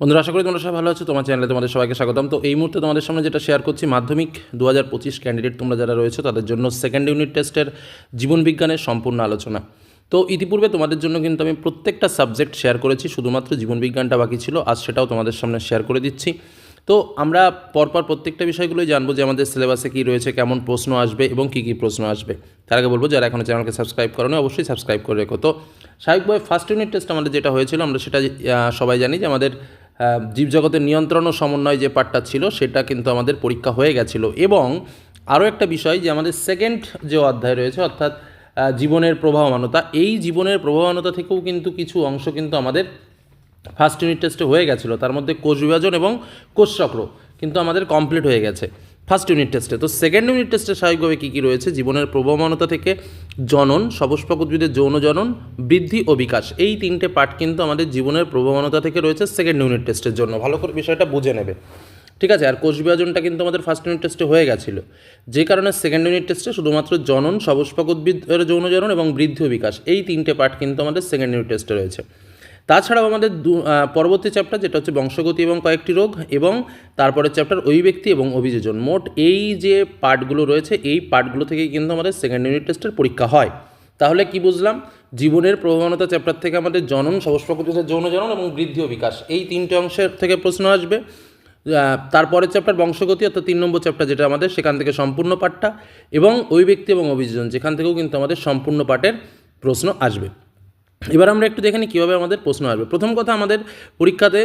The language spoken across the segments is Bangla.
বন্ধুরা, আশা করি তোমরা সবাই ভালো আছো। তোমার চ্যানেলে তোমাদের সবাইকে স্বাগতম। তো এই মুহূর্তে তোমাদের সামনে যেটা শেয়ার করছি, মাধ্যমিক দু হাজার পঁচিশ ক্যান্ডিডেট তোমরা যারা রয়েছে, তাদের জন্য সেকেন্ড ইউনিট টেস্টের জীবন বিজ্ঞানের সম্পূর্ণ আলোচনা। তো ইতিপূর্বে তোমাদের জন্য কিন্তু আমি প্রত্যেকটা সাবজেক্ট শেয়ার করেছি, শুধুমাত্র জীবন বিজ্ঞানটা বাকি ছিল। আজ সেটাও তোমাদের সামনে শেয়ার করে দিচ্ছি। তো আমরা পরপর প্রত্যেকটা বিষয়গুলোই জানব যে আমাদের সিলেবাসে কী রয়েছে, কেমন প্রশ্ন আসবে এবং কী কী প্রশ্ন আসবে। তার আগে বলব, যারা এখনও চ্যানেলকে সাবস্ক্রাইব করো অবশ্যই সাবস্ক্রাইব করে রেখো। তো স্বাভাবিকভাবে ফার্স্ট ইউনিট টেস্ট আমাদের যেটা হয়েছিল, আমরা সেটা সবাই জানি যে আমাদের জীবজগতের নিয়ন্ত্রণ ও সমন্বয় যে পার্টটা ছিল, সেটা কিন্তু আমাদের পরীক্ষা হয়ে গেছিল। এবং আরও একটা বিষয় যে আমাদের সেকেন্ড যে অধ্যায় রয়েছে, অর্থাৎ জীবনের প্রবাহমানতা, এই জীবনের প্রবাহমানতা থেকেও কিন্তু কিছু অংশ কিন্তু আমাদের ফার্স্ট ইউনিট টেস্টে হয়ে গেছিল। তার মধ্যে কোষ বিভাজন এবং কোষচক্র কিন্তু আমাদের কমপ্লিট হয়ে গেছে। ফার্স্ট ইউনিট টেস্টে তো সেকেন্ড ইউনিট টেস্টে স্বাভাবিকভাবে কী কী রয়েছে? জীবনের প্রবমানতা থেকে জনন সপুষ্পক উদ্ভিদের যৌন জনন, বৃদ্ধি ও বিকাশ। এই তিনটে পার্ট কিন্তু আমাদের জীবনের প্রবমানতা থেকে রয়েছে সেকেন্ড ইউনিট টেস্টের জন্য। ভালো করে বিষয়টা বুঝে নেবে। ঠিক আছে? আর কোষ বিভাজনটা কিন্তু আমাদের ফার্স্ট ইউনিট টেস্টে হয়ে গেছিল। যে কারণে সেকেন্ড ইউনিট টেস্টে শুধুমাত্র জনন সপুষ্পক উদ্ভিদের যৌন জনন এবং বৃদ্ধি ও বিকাশ। এই তিনটে পার্ট কিন্তু আমাদের সেকেন্ড ইউনিট টেস্টে রয়েছে। তাছাড়াও আমাদের দু পরবর্তী চ্যাপ্টার যেটা হচ্ছে বংশগতি এবং কয়েকটি রোগ এবং তারপরের চ্যাপ্টার অভিব্যক্তি এবং অভিযোজন। মোট এই যে পার্টগুলো রয়েছে, এই পার্টগুলো থেকেই কিন্তু আমাদের সেকেন্ড ইউনিট টেস্টের পরীক্ষা হয়। তাহলে কি বুঝলাম? জীবনের প্রবণতা চ্যাপ্টার থেকে আমাদের জনন সবস্পকৃতের যৌন জনন এবং বৃদ্ধি ও বিকাশ। এই তিনটে অংশের থেকে প্রশ্ন আসবে। তারপরের চ্যাপ্টার বংশগতি অর্থাৎ তিন নম্বর চ্যাপ্টার যেটা আমাদের, সেখান থেকে সম্পূর্ণ পাঠটা এবং অভিব্যক্তি এবং অভিযোজন, যেখান থেকেও কিন্তু আমাদের সম্পূর্ণ পাঠের প্রশ্ন আসবে। এবার আমরা একটু দেখে নিই কীভাবে আমাদের প্রশ্ন আসবে। প্রথম কথা আমাদের পরীক্ষাতে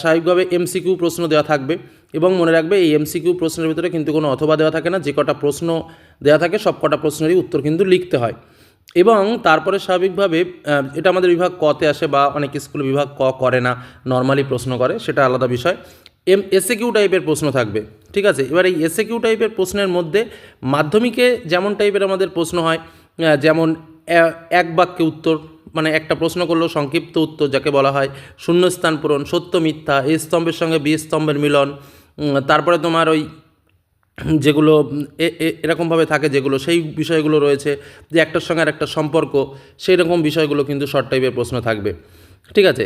স্বাভাবিকভাবে এমসিকিউ প্রশ্ন দেওয়া থাকবে এবং মনে রাখবে এই এমসিকিউ প্রশ্নের ভিতরে কিন্তু কোনো অথবা দেওয়া থাকে না, যে কটা প্রশ্ন দেওয়া থাকে সব কটা প্রশ্নেরই উত্তর কিন্তু লিখতে হয়। এবং তারপরে স্বাভাবিকভাবে এটা আমাদের বিভাগ কতে আসে বা অনেক স্কুল বিভাগ ক করে না, নর্মালি প্রশ্ন করে, সেটা আলাদা বিষয়। এম এসএ কিউ টাইপের প্রশ্ন থাকবে, ঠিক আছে? এবার এই এসএ কিউ টাইপের প্রশ্নের মধ্যে মাধ্যমিকে যেমন টাইপের আমাদের প্রশ্ন হয় যেমন এক বাক্যে উত্তর মানে একটা প্রশ্ন করলেও সংক্ষিপ্ত উত্তর যাকে বলা হয়, শূন্যস্থান পূরণ, সত্য মিথ্যা, এ স্তম্ভের সঙ্গে বি স্তম্ভের মিলন তারপরে তোমার ওই যেগুলো এরকমভাবে থাকে যেগুলো, সেই বিষয়গুলো রয়েছে, যে একটার সঙ্গে আর একটা সম্পর্ক সেই রকম বিষয়গুলো কিন্তু শর্ট টাইপের প্রশ্ন থাকবে। ঠিক আছে?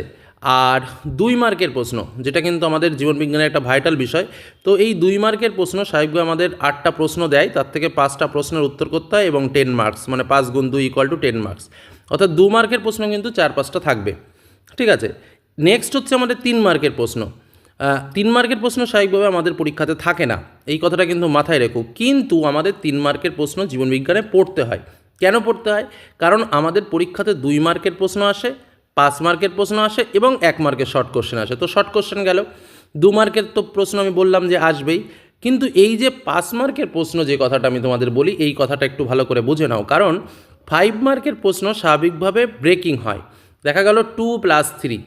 আর দুই মার্কের প্রশ্ন, যেটা কিন্তু আমাদের জীবনবিজ্ঞানের একটা ভাইটাল বিষয়, তো এই দুই মার্কের প্রশ্ন স্বাভাবিকভাবে আমাদের আটটা প্রশ্ন দেয়, তার থেকে পাঁচটা প্রশ্নের উত্তর করতে হয় এবং টেন মার্কস মানে পাঁচ গুণ দুই ইকুয়াল টু টেন মার্কস অর্থাৎ দু মার্কের প্রশ্ন কিন্তু চার পাঁচটা থাকবে। ঠিক আছে? নেক্সট হচ্ছে আমাদের তিন মার্কের প্রশ্ন। তিন মার্কের প্রশ্ন স্বাভাবিকভাবে আমাদের পরীক্ষাতে থাকে না। এই কথাটা কিন্তু মাথায় রেখো। কিন্তু আমাদের তিন মার্কের প্রশ্ন জীবনবিজ্ঞানে পড়তে হয়। কেন পড়তে হয়? কারণ আমাদের পরীক্ষাতে দুই মার্কের প্রশ্ন আসে, পাঁচ মার্কের প্রশ্ন আসে এবং এক মার্কের শর্ট কোশ্চেন আসে। তো শর্ট কোশ্চেন গেল। দু মার্কের তো প্রশ্ন আমি বললাম যে আসবেই। কিন্তু এই যে পাঁচ মার্কের প্রশ্ন যে কথাটা আমি তোমাদের বলি, এই কথাটা একটু ভালো করে বুঝে নাও। কারণ ফাইভ মার্কের প্রশ্ন স্বাভাবিকভাবে ব্রেকিং হয়। দেখা গেল টু প্লাস থ্রি।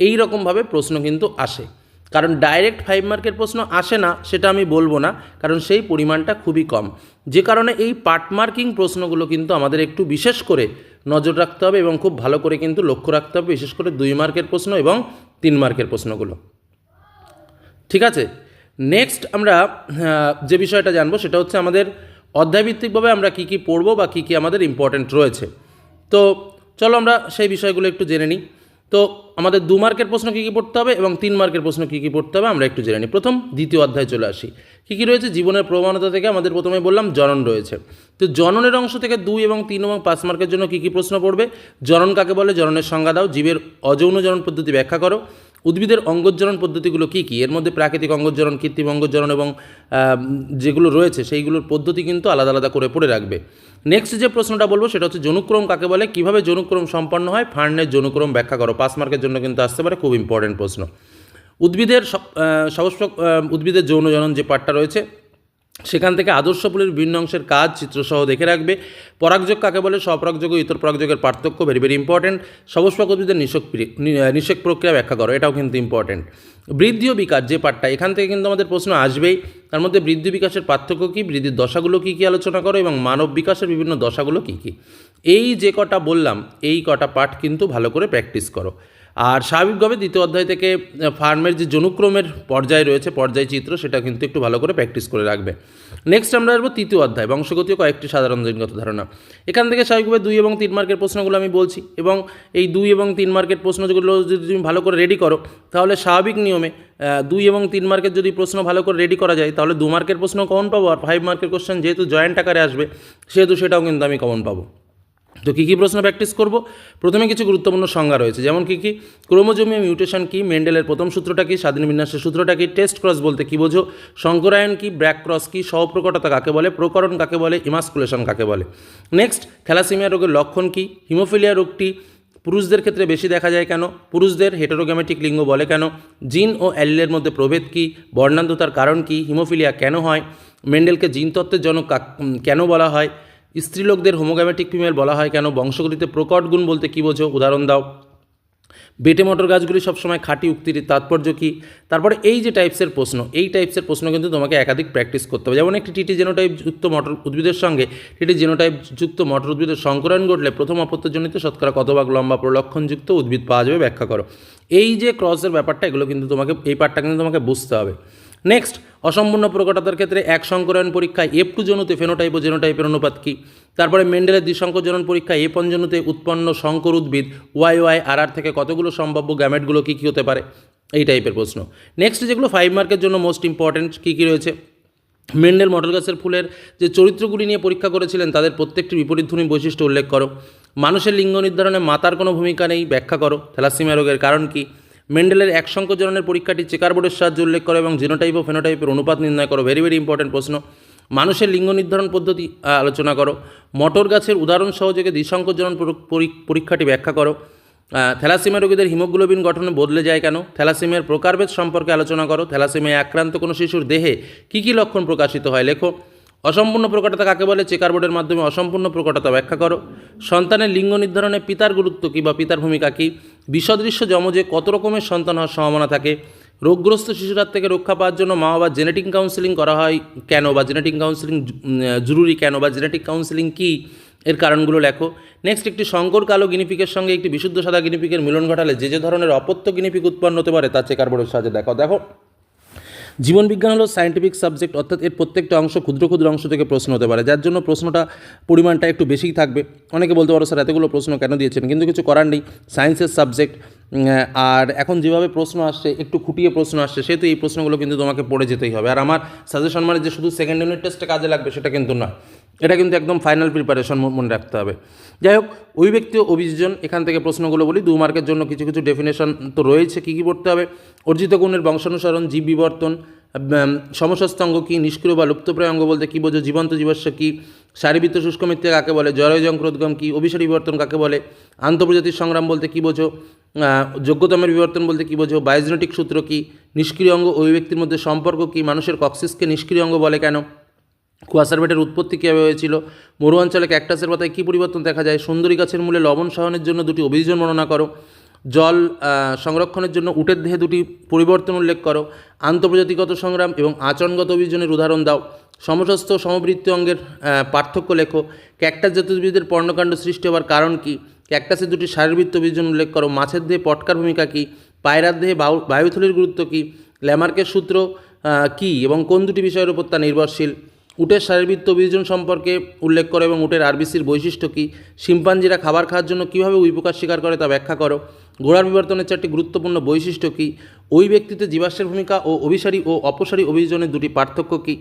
এই রকমভাবে প্রশ্ন কিন্তু আসে। কারণ ডাইরেক্ট ফাইভ মার্কের প্রশ্ন আসে না, সেটা আমি বলব না, কারণ সেই পরিমাণটা খুবই কম। যে কারণে এই পার্ট মার্কিং প্রশ্নগুলো কিন্তু আমাদের একটু বিশেষ করে নজর রাখতে হবে এবং খুব ভালো করে কিন্তু লক্ষ্য রাখতে হবে, বিশেষ করে দুই মার্কের প্রশ্ন এবং তিন মার্কের প্রশ্নগুলো। ঠিক আছে? নেক্সট আমরা যে বিষয়টা জানব সেটা হচ্ছে আমাদের অধ্যায়ভিত্তিকভাবে আমরা কী কী পড়ব বা কী কী আমাদের ইম্পর্ট্যান্ট রয়েছে। তো চলো আমরা সেই বিষয়গুলো একটু জেনে নিই। তো আমাদের দু মার্কের প্রশ্ন কী কী পড়তে হবে এবং তিন মার্কের প্রশ্ন কী কী পড়তে হবে আমরা একটু জেনে নিই। প্রথম, দ্বিতীয় অধ্যায় চলে আসি। কী কী রয়েছে? জীবনের প্রবণতা থেকে আমাদের প্রথমে বললাম জনন রয়েছে। তো জননের অংশ থেকে দুই এবং তিন এবং পাঁচ মার্কের জন্য কী কী প্রশ্ন পড়বে? জনন কাকে বলে? জননের সংজ্ঞা দাও। জীবের অযৌন জনন পদ্ধতি ব্যাখ্যা করো। উদ্ভিদের অঙ্গজ্জরণ পদ্ধতিগুলো কী কী? এর মধ্যে প্রাকৃতিক অঙ্গজ্জরণ কৃত্রিম অঙ্গজ্জরণ এবং যেগুলো রয়েছে সেইগুলোর পদ্ধতি কিন্তু আলাদা আলাদা করে পড়ে রাখবে। নেক্সট যে প্রশ্নটা বলব সেটা হচ্ছে জনুক্রম কাকে বলে? কীভাবে জনুক্রম সম্পন্ন হয়? ফার্নের জনুক্রম ব্যাখ্যা করো। পাস মার্কের জন্য কিন্তু আসতে পারে খুব ইম্পর্টেন্ট প্রশ্ন। উদ্ভিদের আহ, উদ্ভিদের যৌন জনন যে পাঠটা রয়েছে সেখান থেকে আদর্শ বিভিন্ন অংশের কাজ চিত্রসহ দেখে রাখবে। পরাগযোগ কাকে বলে? স্বপরাগযোগ ও ইতর পরাগযোগের পার্থক্য ভেরি ভেরি ইম্পর্টেন্ট সবস্পক উদ্ভিদের নিষেক নিষেক প্রক্রিয়া ব্যাখ্যা করো, এটাও কিন্তু ইম্পর্টেন্ট বৃদ্ধি ও বিকাশ, যে পার্টটা, এখান থেকে কিন্তু আমাদের প্রশ্ন আসবেই। তার মধ্যে বৃদ্ধি বিকাশের পার্থক্য কী? বৃদ্ধির দশাগুলো কী কী আলোচনা করো এবং মানব বিকাশের বিভিন্ন দশাগুলো কী কী? এই যে কটা বললাম, এই কটা পাঠ কিন্তু ভালো করে প্র্যাকটিস করো। আর স্বাভাবিকভাবে দ্বিতীয় অধ্যায় থেকে ফার্মের যে জনুক্রমের পর্যায় রয়েছে, পর্যায় চিত্র, সেটা কিন্তু একটু ভালো করে প্র্যাকটিস করে রাখবে। নেক্সট আমরা আসব তৃতীয় অধ্যায় বংশগতীয় কয়েকটি সাধারণ জিনগত ধারণা। এখান থেকে স্বাভাবিকভাবে দুই এবং তিন মার্কের প্রশ্নগুলো আমি বলছি, এবং এই দুই এবং তিন মার্কের প্রশ্নগুলো যদি তুমি ভালো করে রেডি করো, তাহলে স্বাভাবিক নিয়মে দুই এবং তিন মার্কের যদি প্রশ্ন ভালো করে রেডি করা যায়, তাহলে দু মার্কের প্রশ্ন কমন পাবো, আর ফাইভ মার্কের কোশ্চেন যেহেতু জয়েন্ট আকারে আসবে, সেহেতু সেটাও কিন্তু আমি কমন পাবো। তো কী কী প্রশ্ন প্র্যাকটিস করব? প্রথমে কিছু গুরুত্বপূর্ণ সংজ্ঞা রয়েছে, যেমন কী কী? ক্রোমোজোমীয় মিউটেশন কি? মেন্ডেলের প্রথম সূত্রটা কি? স্বাধীন বিন্যাসের সূত্রটা কি? টেস্ট ক্রস বলতে কী বোঝো? শঙ্করায়ন কি? ব্র্যাক ক্রস কি? সহপ্রকটতা কাকে বলে? প্রকরণ কাকে বলে? ইমাস্কুলেশন কাকে বলে? নেক্সট থ্যালাসিমিয়া রোগের লক্ষণ কি? হিমোফিলিয়া রোগটি পুরুষদের ক্ষেত্রে বেশি দেখা যায় কেন? পুরুষদের হেটেরোগ্যামেটিক লিঙ্গ বলে কেন? জিন ও অ্যালিলের মধ্যে প্রভেদ কী? বর্ণান্ধতার কারণ কি? হিমোফিলিয়া কেন হয়? মেন্ডেলকে জিন তত্ত্বের জনক কেন বলা হয়? স্ত্রীলোকদের হোমোগ্যামেটিক ফিমেল বলা হয় কেন? বংশগতিতে প্রকট গুণ বলতে কী বোঝো? উদাহরণ দাও। বেটে মটর গাছগুলি সবসময় খাঁটি, উক্তির তাৎপর্য কী? তারপরে এই যে টাইপসের প্রশ্ন, এই টাইপসের প্রশ্ন কিন্তু তোমাকে একাধিক প্র্যাকটিস করতে হবে। যেমন একটি টিটি জেনোটাইপ যুক্ত মটর উদ্ভিদের সঙ্গে টিটি জেনোটাইপ যুক্ত মটর উদ্ভিদের সংকরণ ঘটলে প্রথম অপত্যজনিত শতকরা কত ভাগ লম্বা প্রলক্ষণযুক্ত উদ্ভিদ পাওয়া যাবে ব্যাখ্যা করো। এই যে ক্রসের ব্যাপারটা, এগুলো কিন্তু তোমাকে, এই পার্টটা কিন্তু তোমাকে বুঝতে হবে। নেক্সট অসম্পূর্ণ প্রকটতার ক্ষেত্রে এক সংকরণ পরীক্ষায় এফ টু জনুতে ফেনোটাইপ ও জেনোটাইপের অনুপাত কী? তারপরে মেন্ডেলের দ্বিসংকর জনন পরীক্ষায় এ পঞ্জনুতে উৎপন্ন সংকর উদ্ভিদ ওয়াই ওয়াই আর আর থেকে কতগুলো সম্ভাব্য গ্যামেটগুলো কী কী হতে পারে? এই টাইপের প্রশ্ন। নেক্সট যেগুলো ফাইভ মার্কের জন্য মোস্ট ইম্পর্ট্যান্ট কী কী রয়েছে? মেন্ডেল মডেল গাছের ফুলের যে চরিত্রগুলি নিয়ে পরীক্ষা করেছিলেন, তাদের প্রত্যেকটি বিপরীতধর্মী বৈশিষ্ট্য উল্লেখ করো। মানুষের লিঙ্গ নির্ধারণে মাতার কোনো ভূমিকা নেই, ব্যাখ্যা করো। থ্যালাসিমিয়া রোগের কারণ কি? মেন্ডেলের এক সংকোচনের পরীক্ষাটি চেকার বোর্ডের সাহায্যে উল্লেখ করো এবং জিনোটাইপ ও ফেনোটাইপের অনুপাত নির্ণয় করো। ভেরি ভেরি ইম্পর্টেন্ট প্রশ্ন। মানুষের লিঙ্গ নির্ধারণ পদ্ধতি আলোচনা করো। মটর গাছের উদাহরণ সহযোগে দ্বিসংকোচরণ পরীক্ষাটি ব্যাখ্যা করো। থ্যালাসিমিয়া রোগীদের হিমোগ্লোবিন গঠনে বদলে যায় কেন? থ্যালাসিমিয়ার প্রকারভেদ সম্পর্কে আলোচনা করো। থ্যালাসিমিয়া আক্রান্ত কোনো শিশুর দেহে কী কী লক্ষণ প্রকাশিত হয়? লেখো। অসম্পূর্ণ প্রকটতা কাকে বলে? চেকার বোর্ডের মাধ্যমে অসম্পূর্ণ প্রকটতা ব্যাখ্যা করো। সন্তানের লিঙ্গ নির্ধারণে পিতার গুরুত্ব কী বা পিতার ভূমিকা কী? বিসদৃশ্য যমজে কত রকমের সন্তান হওয়ার সম্ভাবনা থাকে? রোগগ্রস্ত শিশুর থেকে রক্ষা পাওয়ার জন্য মা বাবা জেনেটিক কাউন্সিলিং করা হয় কেন বা জেনেটিক কাউন্সিলিং জরুরি কেন বা জেনেটিক কাউন্সিলিং কী? এর কারণগুলো লেখো। নেক্সট একটি শঙ্কর কালো গিনিপিকের সঙ্গে একটি বিশুদ্ধ সাদা গিনিপিকের মিলন ঘটালে যে যে ধরনের অপত্য গিনিপিক উৎপন্ন হতে পারে তা চেকার বোর্ডের সাহায্যে দেখো দেখো। জীবনবিজ্ঞান হলো সায়েন্টিফিক সাবজেক্ট অর্থাৎ এর প্রত্যেকটা অংশ ক্ষুদ্র ক্ষুদ্র অংশ থেকে প্রশ্ন হতে পারে, যার জন্য প্রশ্নটা পরিমাণটা একটু বেশিই থাকবে। অনেকে বলতে পারো, স্যার, এতগুলো প্রশ্ন কেন দিয়েছেন? কিন্তু কিছু করার নেই। সায়েন্সের সাবজেক্ট আর এখন যেভাবে প্রশ্ন আসছে, একটু খুঁটিয়ে প্রশ্ন আসছে, সেহেতু এই প্রশ্নগুলো কিন্তু তোমাকে পড়ে যেতেই হবে। আর আমার সাজেশন মানে যে শুধু সেকেন্ড ইউনিট টেস্টে কাজে লাগবে, সেটা কিন্তু নয়। এটা কিন্তু একদম ফাইনাল প্রিপারেশন মনে রাখতে হবে। যাই হোক, ওই ব্যক্তি ও অভিযোজন এখান থেকে প্রশ্নগুলো বলি। দু মার্কের জন্য কিছু কিছু ডেফিনেশন তো রয়েছে, কী কী পড়তে হবে? অর্জিত গুণের বংশানুসরণ, জীব বিবর্তন সমস্যাস্তঙ্গ কী, নিষ্ক্রিয় বা লুপ্তপ্রায় অঙ্গ বলতে কী বোঝো, জীবন্ত জীবাশ্ম কী শারীবৃত্ত শুষ্ক মিথ্যা কাকে বলে জরায়ুযন্ত্রোদ্গম কী, অভিসারী বিবর্তন কাকে বলে আন্তর্জাতিক সংগ্রাম বলতে কী বোঝো যোগ্যতমের বিবর্তন বলতে কী বোঝো বায়োজেনেটিক সূত্র কী, নিষ্ক্রিয় অঙ্গ ওই ব্যক্তির মধ্যে সম্পর্ক কী, মানুষের কক্সিসকে নিষ্ক্রিয় অঙ্গ বলে কেন? কুয়াশারবেটের উৎপত্তি কীভাবে হয়েছিল? মরু অঞ্চলে ক্যাকটাসের পাতায় কী পরিবর্তন দেখা যায়? সুন্দরী গাছের মূলে লবণ সহনের জন্য দুটি অভিযোজন বর্ণনা করো। জল সংরক্ষণের জন্য উটের দেহে দুটি পরিবর্তন উল্লেখ করো। আন্তর্জাতিকগত সংগ্রাম এবং আচরণগত অভিযোজনের উদাহরণ দাও। সমস্ত সমবৃত্তি অঙ্গের পার্থক্য লেখো। ক্যাকটাস জাতীয় পর্ণকাণ্ড সৃষ্টি হওয়ার কারণ কী? ক্যাকটাসের দুটি শারীরবৃত্ত অভিযোজন উল্লেখ করো। মাছের দেহে পটকার ভূমিকা কী? পায়রার দেহে বায়ু বায়ুথলির গুরুত্ব কী? ল্যামার্কের সূত্র কী? এবং কোন দুটি বিষয়ের উপর তা নির্ভরশীল? উটের শারীরবৃত্ত অভিযোজন সম্পর্কে উল্লেখ করো এবং উটের আরবিসির বৈশিষ্ট্য কী? শিম্পাঞ্জিরা খাবার খাওয়ার জন্য কীভাবে উইপোকার শিকার করে তা ব্যাখ্যা করো। ঘোড়ার বিবর্তনের চারটি গুরুত্বপূর্ণ বৈশিষ্ট্য কী? ওই ব্যক্তিতে জীবাশ্মের ভূমিকা ও অভিসারী ও অপসারী অভিযোজনের দুটি পার্থক্য কী?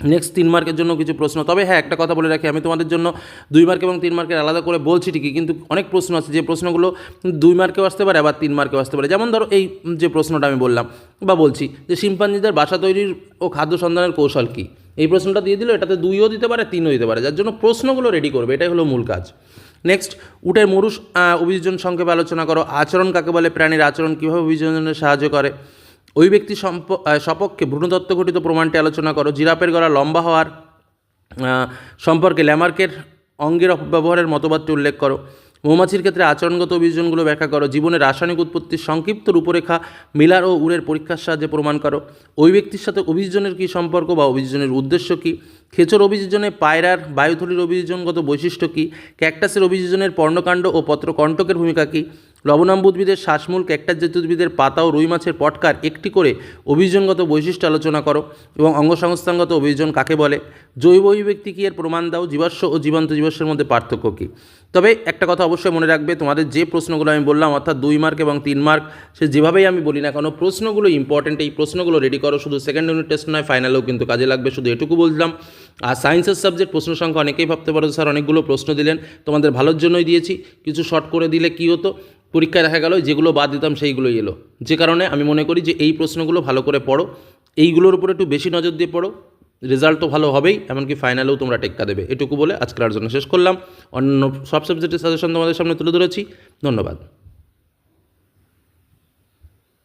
নেক্সট তিন মার্কের জন্য কিছু প্রশ্ন। তবে হ্যাঁ একটা কথা বলে রাখি, আমি তোমাদের জন্য দুই মার্ক এবং তিন মার্কের আলাদা করে বলছি ঠিকই, কিন্তু অনেক প্রশ্ন আছে। যে প্রশ্নগুলো দুই মার্কেও আসতে পারে, আবার তিন মার্কেও আসতে পারে। যেমন ধরো এই যে প্রশ্নটা আমি বললাম বা বলছি যে শিম্পাঞ্জিদের বাসা তৈরির ও খাদ্য সন্ধানের কৌশল কী? এই প্রশ্নটা দিয়ে দিল, এটাতে দুইও দিতে পারে, তিনও দিতে পারে, যার জন্য প্রশ্নগুলো রেডি করবে, এটাই হলো মূল কাজ। নেক্সট উটের মরুষ অভিযোজন সংক্ষেপে আলোচনা করো, আচরণ কাকে বলে, প্রাণীর আচরণ কীভাবে অভিযোজনে সাহায্য করে? ওই ব্যক্তি সপক্ষে ভ্রূণতত্ত্ব ঘটিত প্রমাণটি আলোচনা করো জিরাপের গলা লম্বা হওয়ার সম্পর্কে ল্যামার্কের অঙ্গের অপব্যবহারের মতবাদটি উল্লেখ করো। মৌমাছির ক্ষেত্রে আচরণগত অভিযোজনগুলো ব্যাখ্যা করো। জীবনের রাসায়নিক উৎপত্তির সংক্ষিপ্ত রূপরেখা, মিলার ও উড়ের পরীক্ষার সাহায্যে প্রমাণ করো। ওই ব্যক্তির সাথে অভিযোজনের কী সম্পর্ক বা অভিযোজনের উদ্দেশ্য কী? খেচর অভিযোজনে পায়রার বায়ুথলির অভিযোজনগত বৈশিষ্ট্য কী? ক্যাকটাসের অভিযোজনের পর্ণকাণ্ড ও পত্রকণ্টকের ভূমিকা কী? লবণাম্ব উদ্ভিদের শ্বাসমূল ক্যাকটাস জাতীয় উদ্ভিদের পাতা ও রুই মাছের পটকার একটি করে অভিযোজনগত বৈশিষ্ট্য আলোচনা করো এবং অঙ্গসংস্থানগত অভিযোজন কাকে বলে? জৈব অভিব্যক্তি কি? এর প্রমাণ দাও। জীবাশ্ম ও জীবন্ত জীবাশ্মের মধ্যে পার্থক্য কী? তবে একটা কথা অবশ্যই মনে রাখবে, তোমাদের যে প্রশ্নগুলো আমি বললাম, অর্থাৎ দুই মার্ক এবং তিন মার্ক, সে যেভাবেই আমি বলি না কেন, প্রশ্নগুলো ইম্পর্টেন্ট এই প্রশ্নগুলো রেডি করো। শুধু সেকেন্ড ইউনিট টেস্ট নয় ফাইনালেও কিন্তু কাজে লাগবে। শুধু এটুকু বললাম। আর সায়েন্সের সাবজেক্ট প্রশ্ন সংখ্যা অনেকেই ভাবতে পারো স্যার অনেকগুলো প্রশ্ন দিলেন, তোমাদের ভালোর জন্যই দিয়েছি, কিছু শর্ট করে দিলে কী হতো? পরীক্ষায় দেখা গেল যেগুলো বাদ দিতাম সেইগুলোই এলো। যে কারণে আমি মনে করি যে এই প্রশ্নগুলো ভালো করে পড়ো, এইগুলোর উপর একটু বেশি নজর দিয়ে পড়ো রেজাল্ট তো ভালো হবেই, এমনকি ফাইনালেও তোমরা টেক্কা দেবে, এটুকু বলে আজকের জন্য শেষ করলাম। অন্য সব সাবজেক্টের সাজেশন তোমাদের সামনে তুলে ধরেছি, ধন্যবাদ।